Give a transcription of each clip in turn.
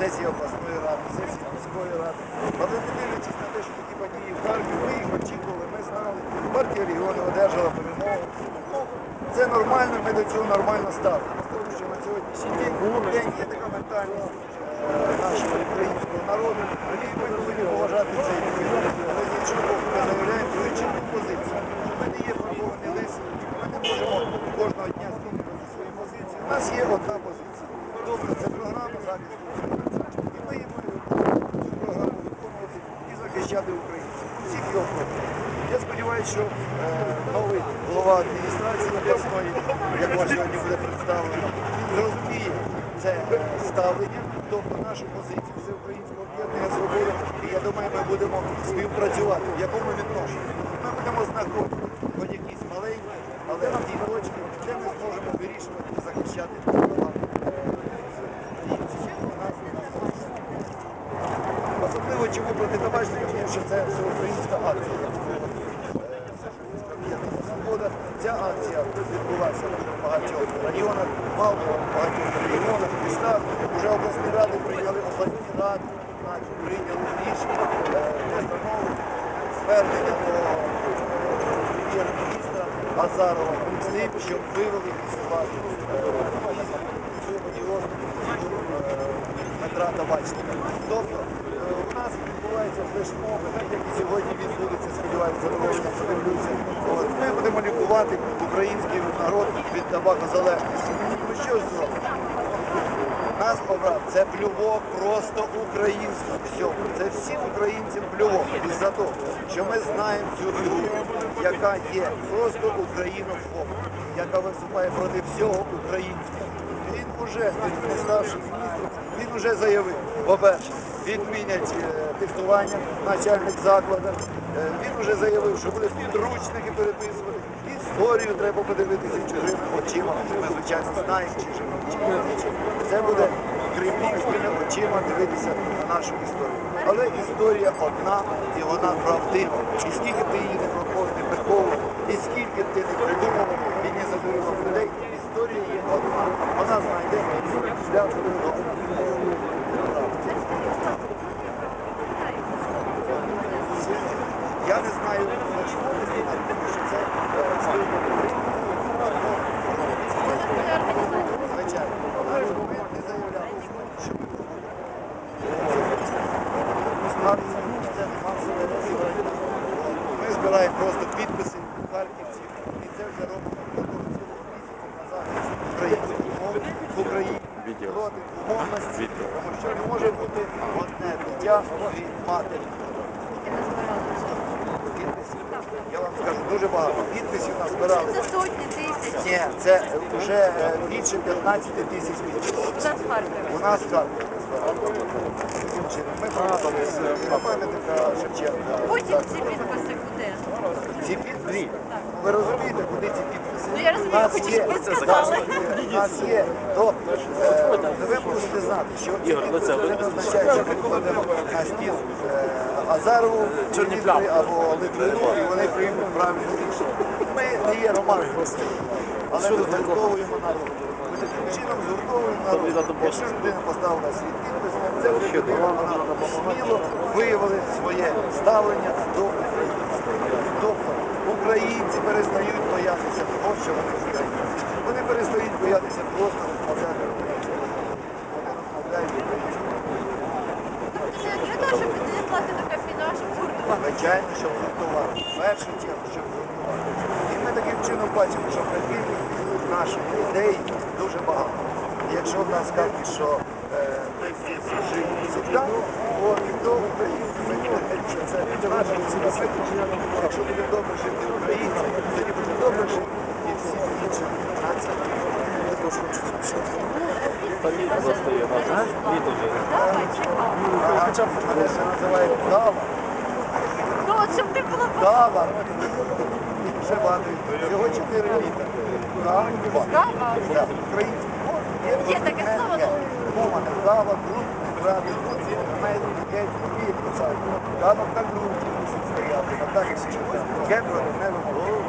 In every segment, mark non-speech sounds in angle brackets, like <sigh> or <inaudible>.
сесії обласної ради, сесії міської ради. Але не дивлячись на те, що такі події в Харкові, ми їх очікували, ми знали. Партія регіону одержала перемогу. Це нормально, ми до цього нормально ставимося. Тому що на сьогоднішній день, є така ментальність е, нашого українського народу, і ми повинні поважати цей день. Але з іншого боку, ми заявляємо чітку позицію. Ми не є формовані лиси, ми не можемо кожного дня змінювати свої позиції. У нас є одна позиція. Добре, це програма захисту України. І ми її будемо цю програму виконувати захищати українців. Всіх його проти. Я сподіваюся, що е, новий голова адміністрації обласної, якого сьогодні буде представлено, він це е, ставлення, тобто нашу позицію всеукраїнського об'єднання свободи. І я думаю, ми будемо співпрацювати. В якому відношенні? Ми будемо знаходити хоч якісь маленькі, але на ті точки, де ми зможемо вирішувати і захищати права. Особливо чому проти табачників, що це всеукраїнська акція. Свобода. Ця акція відбулася в багатьох районах, мало в багатьох регіонах, містах. Вже обласні ради прийняли обласні ради, прийняли рішення е, постанови, звернення до е, прем'єр-міністра Азарова з щоб вивели складу Дмитра Табачника. Тобто е, у нас відбуваються флешмоби, сьогодні відбудеться, сподіваюся, задоволення подивлюся. Ми будемо лікувати український народ від табакозалежності. Ну що ж зробимо? Нас обрав, це плювок просто український. Всьому. Це всім українцям плювок. Із-за того, що ми знаємо цю фігуру, яка є просто українофобом, яка виступає проти всього українського. Він уже, не ставши міністром, він уже заявив, по-перше, відмінять е, тестування в закладах. Е, Він вже заявив, що буде підручники переписувати. Історію треба подивитися чужими очима. Ми, звичайно, знаємо чужими очима. Це буде кремлівськими очима дивитися на нашу історію. Але історія одна і вона правдива. І скільки ти її не приховував, не приховував, і скільки ти не придумував і не задумував людей, історія є одна. Вона знайде шлях до Я не знаю, чому не знаю, тому що це е, звичайно. Але ми не заявляли, що ми акції, це не масове розіграння. Ми збираємо просто підписи харківців і це вже робимо протягом цілого місяця на захист української мови в Україні проти умовності, тому що не може бути одне дитя від матері. Підписів, я вам скажу, дуже багато підписів назбирали. Це сотні тисяч. Ні, це вже більше 15 тисяч підписів. У нас в У нас збирали. Ми приїхали з пам'ятника Шевченка. Потім ці підписи? Ці підписи, ви розумієте, куди ці підписи? Ну, я розумію, У нас хочу, є, щоб ви сказали. У нас є. Тобто, е, ви мусите знати, що ці підписи не означає, що ми кладемо на стіл е, Азарову, Чорнівці або Литвину, і вони приймуть правильне рішення. Ми не є романами, але ми згуртовуємо народ. Ми таким чином згуртовуємо народ. Якщо людина поставила свій підпис, це вже людина вона сміло виявили своє ставлення до України. Тобто українці перестають боятися того, що вони українці. Вони перестають боятися просто розмовляти українською. Вони розмовляють українською. Це для того, щоб не платити кафіна, щоб гуртувати. Звичайно, щоб гуртувати. В першу чергу, щоб гуртувати. І ми таким чином бачимо, що прихильників наших ідей дуже багато. І якщо в нас кажуть, що е, ми всі завжди, то українці, Якщо буде добре жити українці, тоді буде добре жити і всі інші нації. Також Дава. Ну, от щоб ти була. Всього 4 літри. Кава. Кава? Так. Є таке слово? Мова не кава, грунт не. Навіть 5 копійок писати. Там так руки мусить стояти, а так якщо щось гетро не виходить.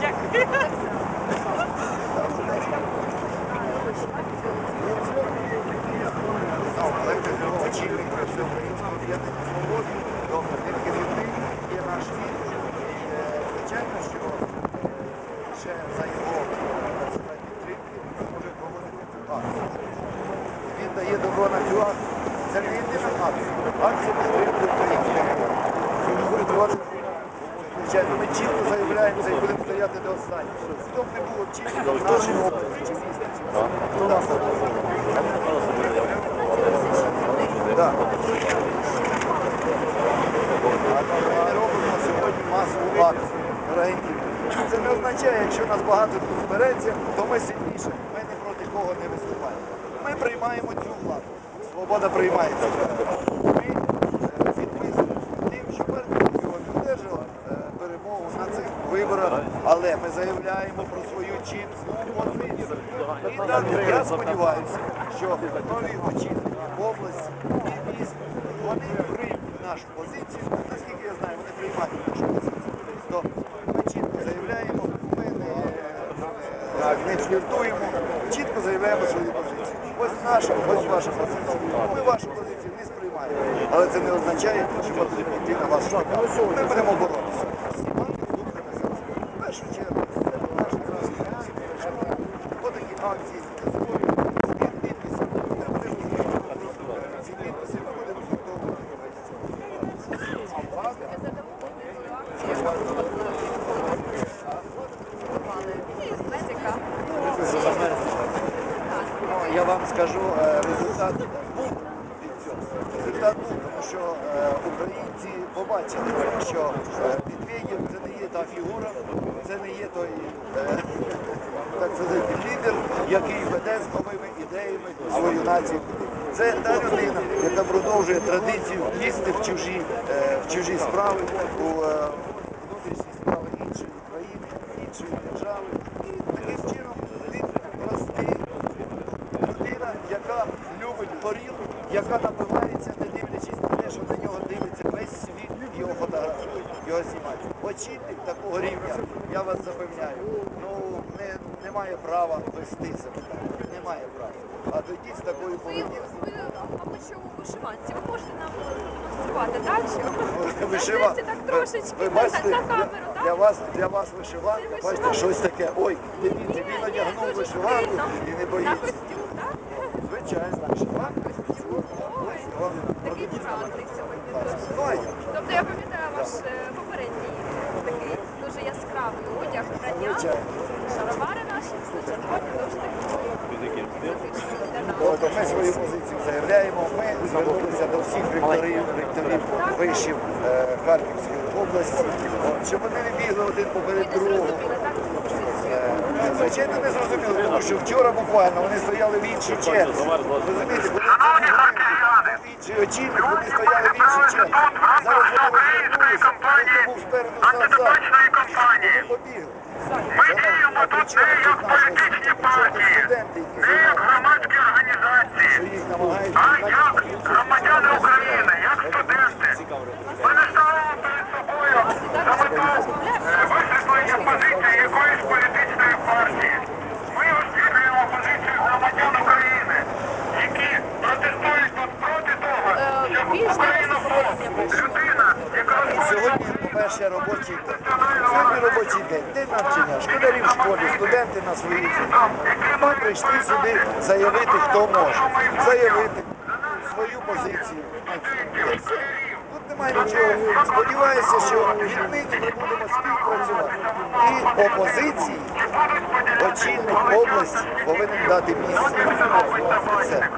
Дякую. тільки люди є наш світ. Звичайно, що ще за його підтримки може проводити. Він дає добро на цю акцію. Це не єдина акція. Акція мови. Ми Звичайно, ми чітко заявляємо це і будемо стояти до останнього. Щоб не було чітко в нашій області чи місті. нас. Так. Ми робимо сьогодні масову акцію. Дорогенькі. Це не означає, якщо нас багато тут збереться, то ми сильніше. Ми не проти кого не виступаємо. Ми приймаємо цю владу. Свобода приймається. Ми е, тим, що партія одержала е, перемогу на цих виборах, але ми заявляємо про свою чітку позицію. І так, я сподіваюся, що нові очільники області і міст, вони приймуть нашу позицію. Наскільки я знаю, вони приймають нашу позицію. То ми чітко заявляємо, ми не, е, не фліртуємо, чітко заявляємо свою позицію. Ось наша, ось ваша позиція. Ми вашу позицію не сприймаємо. Але це не означає, що ми йти на вас штаб. Ми будемо боротися. Всі банки засобами. В першу чергу, це наш Ось такі акції, збори, збір підписів. Ми будемо е, ці підписи ми будемо згуртовувати. Ну, я вам скажу, е, результат був від цього. Результат тому що е, українці побачили, що Медведєв це не є та фігура, це не є той е, <laughs> лідер, який веде з новими ідеями свою націю. Це та людина, яка продовжує традицію лізти в чужі, е, в чужі справи, у внутрішні справи іншої країни, іншої держави. І таким чином він простий людина, яка любить горілку, яка напивається, не дивлячись на те, що на нього дивиться весь світ, його його знімають. Очільник такого рівня, я вас запевняю, ну не, не має права вести себе. так. Не має права. А тоді з такою поведінкою. мабуть, що вишиванці. Ви можете нам продемонструвати далі? Вишива. Так трошечки Ви бачите, на для, камеру, так? для вас для вас вишиванка, Це бачите, вишиванка. щось таке. Ой, дивіться, він Ні, одягнув дуже вишиванку стильно. і не На боїться. костюм, так? Звичайно, вишиванка. Ой, Вам такий праздник сьогодні дуже. Ну, а як? Тобто я пам'ятаю ваш е, попередній такий дуже яскравий одяг, Звичайно. шаровари наші, червоні, дуже такі класичні для нас. От ми свою позицію заявляємо. Ми звернулися до всіх ректорів, ректорів вишів е, Харківської області, от, щоб вони не бігли один Ви поперед не другого. зрозуміли, так? Е, Звичайно, не зрозуміло, тому що вчора буквально вони стояли в іншій черзі. Розумієте, коли був інший очільник, вони стояли в іншій черзі. Зараз вони хто був спереду назад. Ми діємо тут не як політичні партії, не як громадські організації, а як громадяни України, як студенти. Ми не ставимо перед собою за мету е, висвітлення позиції якоїсь політичної партії. Ми освітлюємо позицію громадян України, які протестують тут проти того, Е, щоб більш Україну була я прийшла. людина, яка Сьогодні, по-перше, робочий день. Робочий день, день навчання, школярі в школі, студенти на своїй землі. Ми прийшли сюди заявити, хто може. Заявити свою позицію. Тут немає нічого. Сподіваюся, що віднині ми будемо співпрацювати. І опозиції очільник області повинен дати місце. Все.